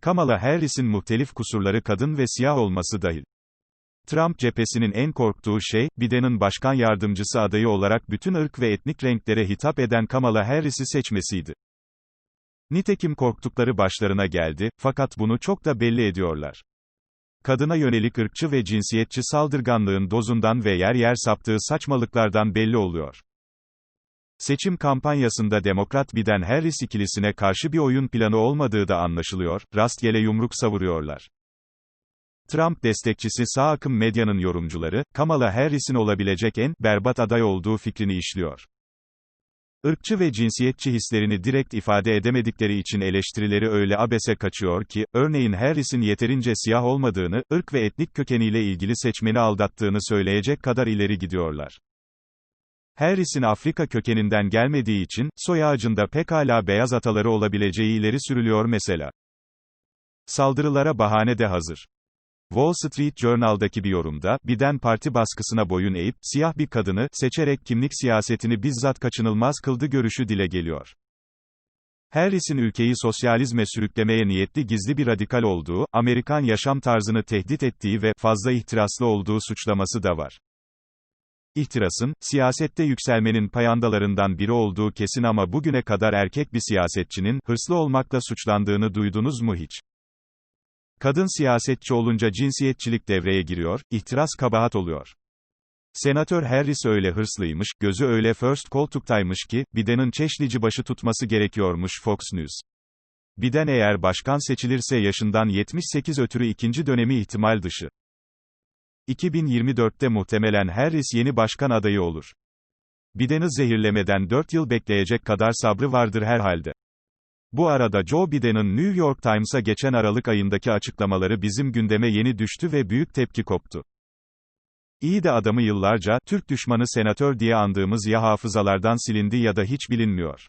Kamala Harris'in muhtelif kusurları kadın ve siyah olması dahil. Trump cephesinin en korktuğu şey, Biden'ın başkan yardımcısı adayı olarak bütün ırk ve etnik renklere hitap eden Kamala Harris'i seçmesiydi. Nitekim korktukları başlarına geldi, fakat bunu çok da belli ediyorlar. Kadına yönelik ırkçı ve cinsiyetçi saldırganlığın dozundan ve yer yer saptığı saçmalıklardan belli oluyor. Seçim kampanyasında Demokrat Biden Harris ikilisine karşı bir oyun planı olmadığı da anlaşılıyor, rastgele yumruk savuruyorlar. Trump destekçisi sağ akım medyanın yorumcuları, Kamala Harris'in olabilecek en berbat aday olduğu fikrini işliyor. Irkçı ve cinsiyetçi hislerini direkt ifade edemedikleri için eleştirileri öyle abese kaçıyor ki, örneğin Harris'in yeterince siyah olmadığını, ırk ve etnik kökeniyle ilgili seçmeni aldattığını söyleyecek kadar ileri gidiyorlar. Harris'in Afrika kökeninden gelmediği için, soy ağacında pekala beyaz ataları olabileceği ileri sürülüyor mesela. Saldırılara bahane de hazır. Wall Street Journal'daki bir yorumda, Biden parti baskısına boyun eğip, siyah bir kadını, seçerek kimlik siyasetini bizzat kaçınılmaz kıldı görüşü dile geliyor. Harris'in ülkeyi sosyalizme sürüklemeye niyetli gizli bir radikal olduğu, Amerikan yaşam tarzını tehdit ettiği ve fazla ihtiraslı olduğu suçlaması da var. İhtirasın, siyasette yükselmenin payandalarından biri olduğu kesin ama bugüne kadar erkek bir siyasetçinin, hırslı olmakla suçlandığını duydunuz mu hiç? Kadın siyasetçi olunca cinsiyetçilik devreye giriyor, ihtiras kabahat oluyor. Senatör Harris öyle hırslıymış, gözü öyle first koltuktaymış ki, Biden'ın çeşnici başı tutması gerekiyormuş Fox News. Biden eğer başkan seçilirse yaşından 78 ötürü ikinci dönemi ihtimal dışı. 2024'te muhtemelen Harris yeni başkan adayı olur. Biden'ı zehirlemeden 4 yıl bekleyecek kadar sabrı vardır herhalde. Bu arada Joe Biden'ın New York Times'a geçen Aralık ayındaki açıklamaları bizim gündeme yeni düştü ve büyük tepki koptu. İyi de adamı yıllarca, Türk düşmanı senatör diye andığımız ya hafızalardan silindi ya da hiç bilinmiyor.